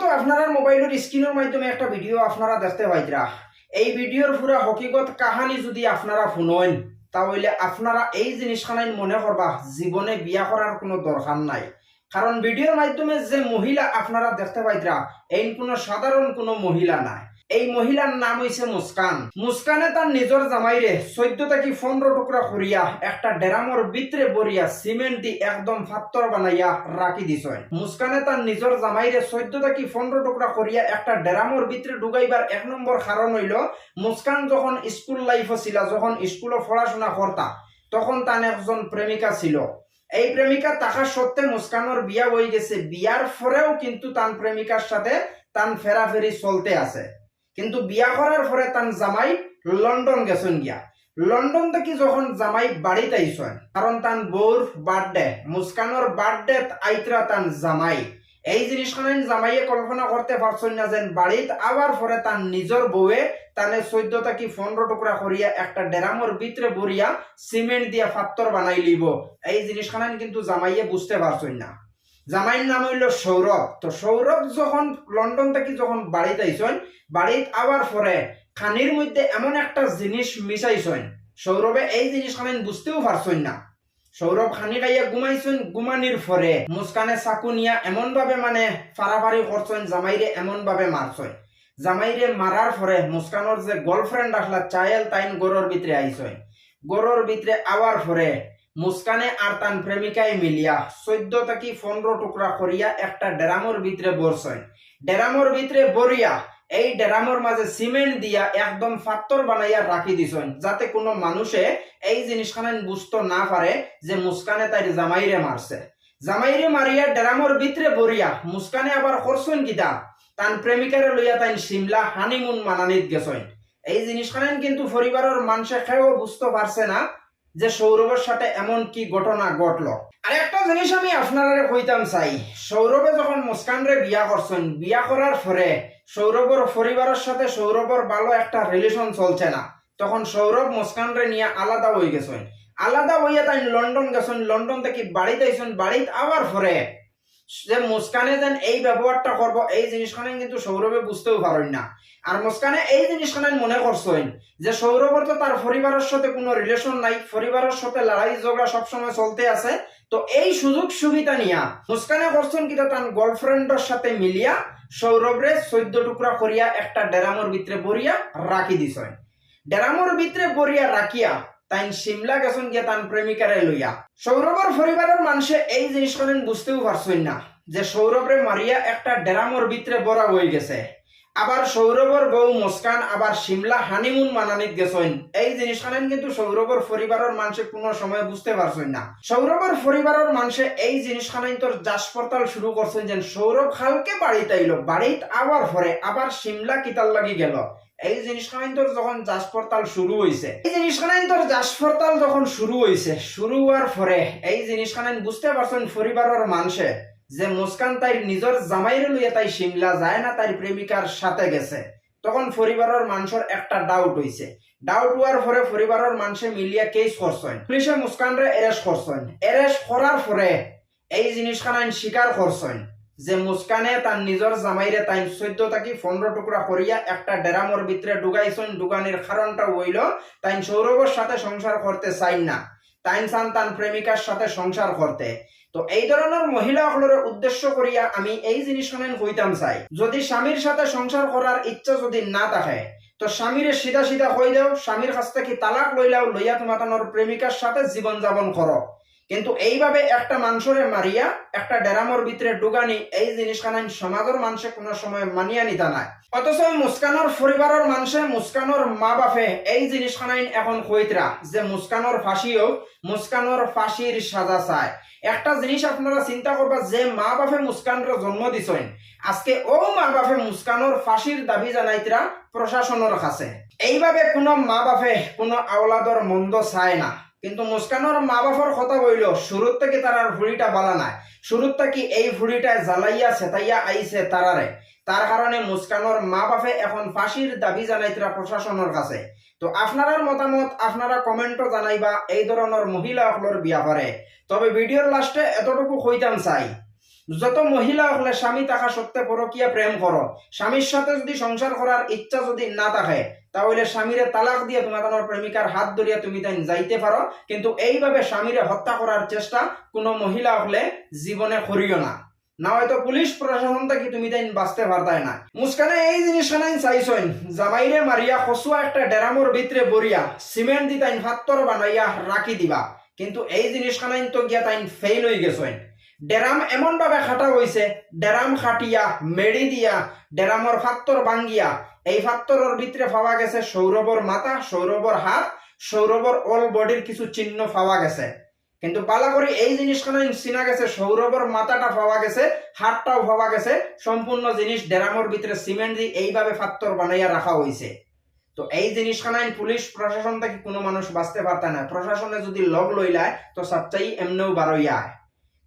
তো আপনারা মোবাইলের স্ক্রিনের মাধ্যমে একটা ভিডিও আপনারা দেখতে পাইতরা এই ভিডিওর পুরা হকিগত কাহানি যদি আপনারা শুনেন, তাহলে আপনারা এই জিনিসখানাই মনে করবা জীবনে বিয়া করার কোনো দরকার নাই। কারণ ভিডিওর মাধ্যমে যে মহিলা আপনারা দেখতে পাইতরা এই কোনো সাধারণ কোনো মহিলা নাই। এই মহিলার নাম হইছে মুস্কান। মুস্কানে তার নিজের জামাইরে চোদ্দ থেকে পনেরো টুকরা করিয়া একটা ডেরামর ভিতরে বরিয়া সিমেন্ট দি একদম ফাত্তর বানাইয়া রাখি দিছয় মুস্কানে তার নিজের জামাইরে চোদ্দ থেকে পনেরো টুকরা করিয়া একটা ডেরামর ভিতরে ঢুকাইবার এক নম্বর কারণ হইল। মুস্কান যখন স্কুল লাইফ ছিল যখন স্কুলে পড়াশোনা করতা তখন তার একজন প্রেমিকা ছিল। এই প্রেমিকা থাকা সত্ত্বে মুস্কানোর বিয়া হয়ে গেছে। বিয়ার পরেও কিন্তু তান প্রেমিকার সাথে তান ফেরাফেরি চলতে আছে। কিন্তু বিয়া করার পরে তান জামাই লন্ডন গেছেন গিয়া। লন্ডন থেকে যখন জামাই বাড়িতে আইসেন কারণ তান বউর বার্থডে মুস্কানোর বার্থডে আইতরা তান জামাই। এই জিনিসখান জামাইয়ে কল্পনা করতে পারছেন না যেন বাড়িত আবার পরে তার নিজের বউয়ে তানে চোদ্দ থেকে পনেরো টুকরা করিয়া একটা ডেরামর ভিতরে বরিয়া সিমেন্ট দিয়া ফাত্তর বানাই লিব এই জিনিসখান কিন্তু জামাইয়ে বুঝতে পারছেন না। জামাইয়ের নাম হইল সৌরভ তো সৌরভ যখন লন্ডন থেকে যখন বাড়িতে আইসেন বাড়িত আবার পরে খানির মধ্যে এমন একটা জিনিস মিশাইছেন সৌরভে এই জিনিসখান বুঝতেও পারছেন না। সৌরভ খানি খাইয়া ঘুমাইছেন ঘুমানির পরে মুস্কানে চাকু নিয়া এমন ভাবে মানে ফাড়াফাড়ি করছেন জামাইরে এমন ভাবে মারছেন জামাইরে মারার পরে মুস্কানোর যে গার্লফ্রেন্ড আসলা চায়েল তাইন গরুর ভিতরে আইছেন গরুর ভিতরে আওয়ার পরে মুস্কানে আর তান প্রেমিকায় মিলিয়া চোদ্দ থেকে পনেরো টুকরা করিয়া একটা ডেরামর ভিতরে বসছেন ডেরামর ভিতরে বরিয়া এই ডেরামর মাঝে সিমেন্ট দিয়া একদম ফাত্তর বানাইয়া রাখি দিছেন যাতে কোনো মানুষে এই জিনিসখান বুঝতে না পারে যে মুস্কানে তাই জামাইরে মারছে জামাইরে মারিয়া ডেরামর ভিতরে বরিয়া মুস্কানে আবার করছেন কিতা? তান প্রেমিকারে লইয়া তাই সিমলা হানিমুন মানানিত গেছেন এই জিনিসখান কিন্তু পরিবারের মানুষে খেয়েও বুঝতে পারছে না যে সৌরভের সাথে এমন কি ঘটনা ঘটল। আর একটা জিনিস আমি আপনারা কইতাম চাই, সৌরভে যখন মুস্কানরে বিয়া করছেন, বিয়া করার পরে সৌরভের পরিবারের সাথে সৌরভের ভালো একটা রিলেশন চলছে না। তখন সৌরভ মুস্কানরে নিয়ে আলাদা হয়ে গেছেন। আলাদা হইয়া তাই লন্ডন গেছেন, লন্ডন থেকে বাড়িতে আইসেন বাড়িতে আবার পরে যে মুস্কানে যেন এই ব্যবহারটা করব, এই জিনিসখানে কিন্তু সৌরভে বুঝতেও পারেন না। আর মুস্কানে এই জিনিসখানে মনে করছেন যে সৌরভের তো তার পরিবারের সাথে কোনো রিলেশন নাই পরিবারের সাথে লড়াই ঝগড়া সবসময় চলতে আছে, তো এই সুযোগ সুবিধা নিয়া মুস্কানে করছেন কিন্তু তার গার্লফ্রেন্ডের সাথে মিলিয়া সৌরভরে চোদ্দ টুকরা করিয়া একটা ডেরামর ভিতরে বরিয়া রাখি দিছেন ডেরামর ভিতরে বরিয়া রাখিয়া তাই সিমলা গেছেন গিয়া তান প্রেমিকারে লইয়া। সৌরভের পরিবারের মানুষে এই জিনিসখান বুঝতেও পারছেন না, যে সৌরভরে মারিয়া একটা ডেরামর ভিতরে বড়া হয়ে গেছে। আবার সৌরভর বউ মুস্কান, আবার সিমলা হানিমুন মানানিত গেছেন এই জিনিসখান কিন্তু সৌরভর পরিবারের মানুষে কোনো সময় বুঝতে পারছেন না। সৌরভর পরিবারের মানুষে এই জিনিসখান তোর যাস শুরু করছেন যে সৌরভ খালকে বাড়িতে আইলো, বাড়িত আবার পরে আবার সিমলা কিতাল লাগি গেল। এই জিনিসখান তোর যখন যাস শুরু হয়েছে এই জিনিসখান তোর যাস যখন শুরু হয়েছে শুরু হওয়ার পরে এই জিনিসখান বুঝতে পারছেন পরিবারের মানুষে যে মুস্কান তাই নিজের জামাইরে লইয়া তাই সিমলা যায় না তাই প্রেমিকার সাথে গেছে। তখন পরিবারের মানুষের একটা ডাউট হইছে ডাউট হওয়ার পরে পরিবারের মানুষে মিলিয়া কেস করছেন পুলিশে মুস্কানরে এরেস্ট করছেন এরেস্ট করার পরে এই জিনিসখান স্বীকার করছেন যে মুস্কানে তার নিজের জামাইরে তাই চোদ্দ থাকি পনেরো টুকরা করিয়া একটা ডেরামর ভিতরে ডুগাইছেন ডুগানির কারণটা হইল তাই সৌরভের সাথে সংসার করতে চাই না। তাইন সন্তান তান প্রেমিকার সাথে সংসার করতে। তো এই ধরনের মহিলাগুলোর উদ্দেশ্য করিয়া আমি এই জিনিসখান হইতাম চাই। যদি স্বামীর সাথে সংসার করার ইচ্ছা যদি না থাকে, তো স্বামীরে সিধা সিধা হয়ে দেও, স্বামীর কাছ থেকে তালাক লইলাও, লইয়া তোমাতানোর প্রেমিকার সাথে জীবন যাপন করো। কিন্তু এইভাবে একটা মানুষরে মারিয়া, একটা ডেরামর ভিতরে ডুগানি, এই জিনিসখান সমাজের মানুষে কোনো সময় মানিয়া নিতা নাই। অথচ মুস্কানোর পরিবারের মানুষে মুস্কানোর মা বাপে এই জিনিসখান এখন কইতরা যে মুস্কানোর ফাঁসি হোক মুস্কানোর ফাঁসির সাজা চায়। একটা জিনিস আপনারা চিন্তা করবা, যে মা বাপে মুস্কানর জন্ম দিছেন, আজকে ও মা বাপে মুস্কানোর ফাঁসির দাবি জানাইতরা প্রশাসনের কাছে। এইভাবে কোনো মা বাপে কোনো আওলাদর মন্দ চায় না। কিন্তু মুস্কানোর মা বাপর কথা বইল শুরুর থেকে তারার ভুড়িটা বালা নাই। শুরুর থেকে এই ভুড়িটা জ্বালাইয়া সেতাইয়া আইছে তারারে তার কারণে মুস্কানোর মা বাপে এখন ফাঁসির দাবি জানাইতরা প্রশাসনের কাছে। তো আপনার মতামত আপনারা কমেন্টও জানাইবা, এই ধরনের মহিলাসকলের ব্যাপারে তবে ভিডিওর লাস্টে এতটুকু কইতাম চাই। যত মহিলা হলে স্বামী থাকা সত্ত্বে পরকিয়া প্রেম করো স্বামীর সাথে যদি সংসার করার ইচ্ছা যদি না থাকে তাহলে স্বামীরে তালাক দিয়ে তোমার তোমার প্রেমিকার হাত ধরিয়া তুমি তাই যাইতে পারো। কিন্তু এইভাবে স্বামীরে হত্যা করার চেষ্টা কোনো মহিলা হলে জীবনে করিও না। না হয়তো পুলিশ প্রশাসন থেকে তুমি তাই বাঁচতে পারতাই না। মুস্কানে এই জিনিস নাই, চাইছইন। জামাইরে মারিয়া খসুয়া একটা ডেরামোর ভিতরে বরিয়া সিমেন্ট দি তাইন ফাত্তর বানাইয়া রাখি দিবা। কিন্তু এই জিনিস খানাইন তো গিয়া তাইন ফেইল হয়ে গেছইন। ডেরাম এমন ভাবে খাটা হইছে, ডেরাম খাটিয়া, মেড়ি দিয়া, ডেরামর ফাত্তর বাঙ্গিয়া এই ফাত্তরের ভিতরে পাওয়া গেছে সৌরভর মাথা, সৌরভর হাত, সৌরভর অল বডির কিছু চিহ্ন পাওয়া গেছে। কিন্তু পালা করে এই জিনিসখানে চিনা গেছে, সৌরভর মাথাটা পাওয়া গেছে, হাতটাও পাওয়া গেছে, সম্পূর্ণ জিনিস ডেরামর ভিতরে সিমেন্ট দিয়ে এইভাবে ফাত্তর বানাইয়া রাখা হয়েছে তো এই জিনিসখানাই পুলিশ, প্রশাসন থেকে কোনো মানুষ বাঁচতে পারত না। প্রশাসনে যদি লগ লইলায়, তো সবচাই এমনেও বারইয়া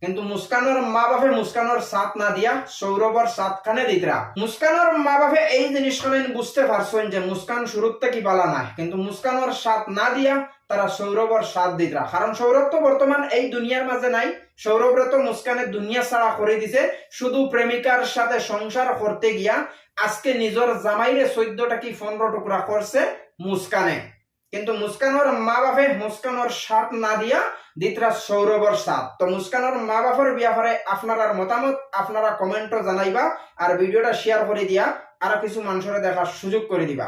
কিন্তু মুস্কানোর মা বাপে মুস্কানোর সাথ না দিয়া সৌরভর সাথ খানে দিতরা মুস্কানোর মা বাপে এই জিনিসখানে বুঝতে পারছেন যে মুস্কান শুরুর থেকে বালা নাই। কিন্তু মুস্কানোর সাথ না দিয়া তারা সৌরভর সাথ দিতরা কারণ সৌরভ তো বর্তমান এই দুনিয়ার মাঝে নাই। সৌরভরে তো মুস্কানের দুনিয়া ছাড়া করে দিছে। শুধু প্রেমিকার সাথে সংসার করতে গিয়া, আজকে নিজের জামাইরে চোদ্দটা কি, পনেরো টুকরা করছে মুস্কানে। কিন্তু মুস্কানোর মা বাপে মুস্কানোর সাত না দিয়া দিতরা সৌরভর সাত। তো মুস্কানোর মা বাপের ব্যাপারে আপনার মতামত, আপনারা কমেন্টও জানাইবা, আর ভিডিওটা শেয়ার করে দিয়া আর কিছু মানুষের দেখার সুযোগ করে দিবা।